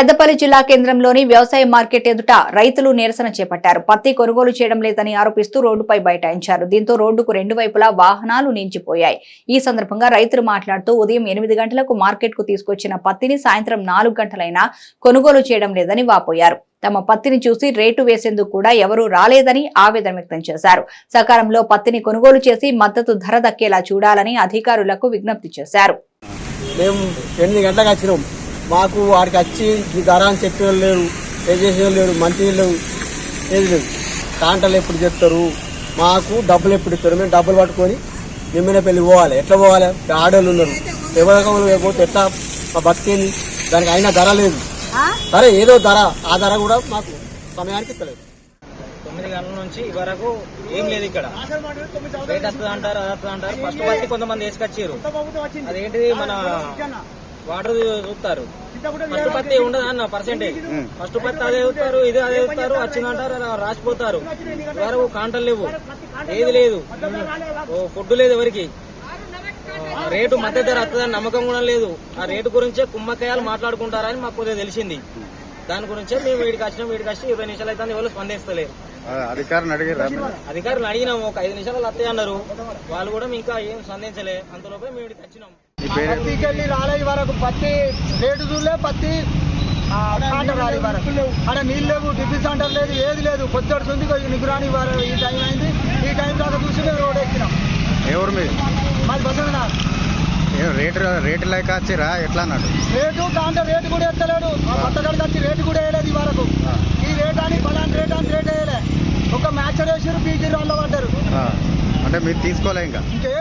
పెద్దపల్లి జిల్లా కేంద్రంలోని వ్యవసాయ మార్కెట్ ఎదుట రైతులు నిరసన చేపట్టారు. పత్తి కొనుగోలు చేయడం లేదని ఆరోపిస్తూ రోడ్డుపై బైఠాయించారు. దీంతో రోడ్డుకు రెండు వైపులా వాహనాలు నిలిచిపోయాయి ఈ సందర్భంగా రైతులు మాట్లాడుతూ ఉదయం ఎనిమిది గంటలకు మార్కెట్కు తీసుకొచ్చిన పత్తిని సాయంత్రం నాలుగు గంటలైనా కొనుగోలు చేయడం లేదని వాపోయారు. తమ పత్తిని చూసి రేటు వేసేందుకు కూడా ఎవరూ రాలేదని ఆవేదన వ్యక్తం చేశారు. సకాలంలో పత్తిని కొనుగోలు చేసి మద్దతు ధర దక్కేలా చూడాలని అధికారులకు విజ్ఞప్తి చేశారు. మేము ఎనిమిది గంటలకు వచ్చినాం. మాకు వాడికి వచ్చి ఈ ధర అని చెప్పే వాళ్ళు లేరు పే చేసే వాళ్ళు లేరు మంచి లేవు. ఏది లేవు కాంటలు ఎప్పుడు చెప్తారు? మాకు డబ్బులు ఎప్పుడు ఇస్తారు? మేము డబ్బులు పట్టుకొని నిమ్మిన పెళ్ళి పోవాలి. ఎట్లా పోవాలి? ఆడోళ్ళు ఉన్నారు. ఎవరికమలు పోతే ఎట్లా? మా బతికేంది? దానికి అయినా ధర లేదు. సరే ఏదో ధర. ఆ ధర కూడా మాకు సమయానికి ఇస్తలేదు. తొమ్మిది గంటల నుంచి ఈ వరకు ఏం లేదు ఇక్కడ. రేట్ వస్తుంది అంటారు అది వస్తుంది అంటారు ఫస్ట్ పత్తి కొంతమంది వేసుకొచ్చారు. అదేంటిది మన వాటర్ చూస్తారు ఫస్ట్ పత్తి ఉండదు అన్న పర్సెంటేజ్ ఫస్ట్ పత్తి అదే చూస్తారు ఇది అదే చూస్తారు వచ్చిందంటారు రాసిపోతారు. వరకు కాంటలు లేవు. ఏది లేదు. ఓ ఫుడ్ లేదు ఎవరికి? రేటు మధ్య ధర వస్తుందని నమ్మకం కూడా లేదు. ఆ రేటు గురించే కుమ్మకాయలు మాట్లాడుకుంటారని మాకు కొద్దిగా తెలిసింది. దాని గురించే మేము వీడికి వచ్చినాం వీడికి వచ్చి ఇరవై నిమిషాలు అయితే ఎవరు స్పందిస్తలేరు. అధికారులు అడిగారా? అధికారులు అడిగినాము ఒక ఐదు నిమిషాలు వస్తాయి అన్నారు. వాళ్ళు కూడా ఇంకా ఏం స్పందించలే. అంతలోపే మేము ఇక్కడికి వచ్చినాం. పత్తికెళ్ళి రాలే వరకు పత్తి రేటు చూడలే పత్తి అక్కడ నీళ్ళు లేవు టిఫిన్ సెంటర్ లేదు ఏది లేదు. పొద్దుడు ఉంది నిగురాని వారు ఈ టైం అయింది. ఈ టైం దాకా చూసి మేము రోడ్ ఎక్కినాం. ఎవరు మీరు? మాది బసవన రేటు రేటు లేక వచ్చిరా? ఎట్లా అన్నాడు? రేటు కాంట రేటు కూడా ఎత్తలేడు. కొత్తగడికి వచ్చి రేటు కూడా వేయలేదు ఈ వరకు. ఈ రేట్ అని పలాంటి రేట్ అని రేట్ వేయలే. ఒక మ్యాచ్ వేసారు పీజీ రాళ్ళు పడ్డారు అంటే మీరు తీసుకోలే ఇంకా? ఇంకే